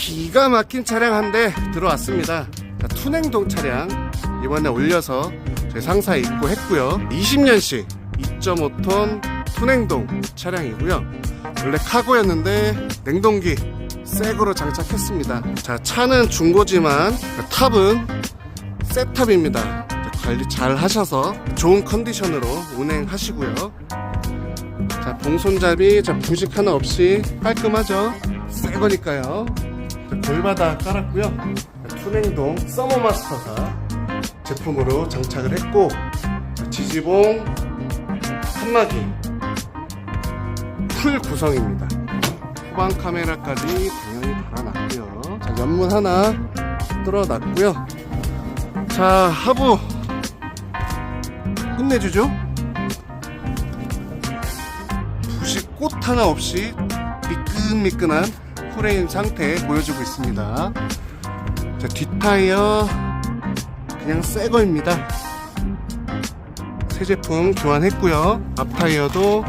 기가 막힌 차량 한 대 들어왔습니다. 자, 투냉동 차량 이번에 올려서 저희 상사에 입고했고요. 20년식 2.5톤 투냉동 차량이고요. 원래 카고였는데 냉동기 새거로 장착했습니다. 자 차는 중고지만 탑은 새 탑입니다. 관리 잘 하셔서 좋은 컨디션으로 운행하시고요. 자 봉손잡이 자 부식 하나 없이 깔끔하죠. 새 거니까요. 자, 골바닥 깔았고요. 자, 투냉동 서머마스터가 제품으로 장착을 했고 자, 지지봉 칸막이 풀 구성입니다. 후방 카메라까지 당연히 달아놨고요. 자 연문 하나 뚫어놨고요. 자 하부 끝내주죠. 부식 꽃 하나 없이 미끈미끈한 프레임 상태 보여주고 있습니다. 자, 뒷타이어 그냥 새 거입니다. 새 제품 교환했고요. 앞 타이어도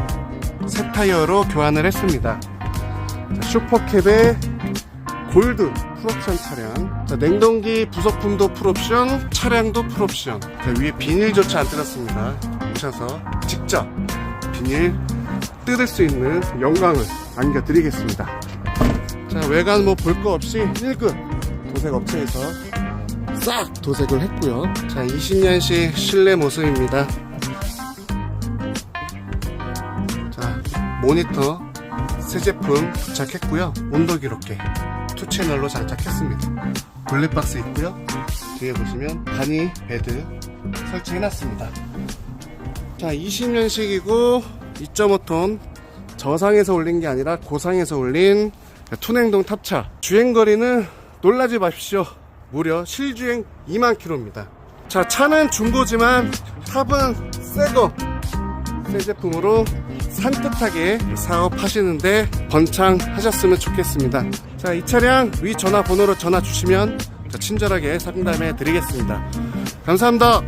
새 타이어로 교환을 했습니다. 자, 슈퍼캡의 골드 풀옵션 차량. 자, 냉동기 부속품도 풀옵션, 차량도 풀옵션. 자, 위에 비닐조차 안 뜯었습니다. 오셔서 직접 비닐 뜯을 수 있는 영광을 안겨드리겠습니다. 자, 외관 뭐 볼 거 없이 1급 도색 업체에서 싹 도색을 했고요. 자, 20년식 실내 모습입니다. 자, 모니터 새 제품 도착했고요. 온도 기록계 투 채널로 장착했습니다. 블랙박스 있고요. 뒤에 보시면 바니 베드 설치해놨습니다. 자, 20년식이고 2.5톤 저상에서 올린 게 아니라 고상에서 올린 투냉동 탑차. 주행거리는 놀라지 마십시오. 무려 실주행 2만 킬로입니다. 자, 차는 중고지만 탑은 새거. 새 제품으로 산뜻하게 사업하시는데 번창하셨으면 좋겠습니다. 자, 이 차량 위 전화번호로 전화 주시면 자, 친절하게 상담해 드리겠습니다. 감사합니다.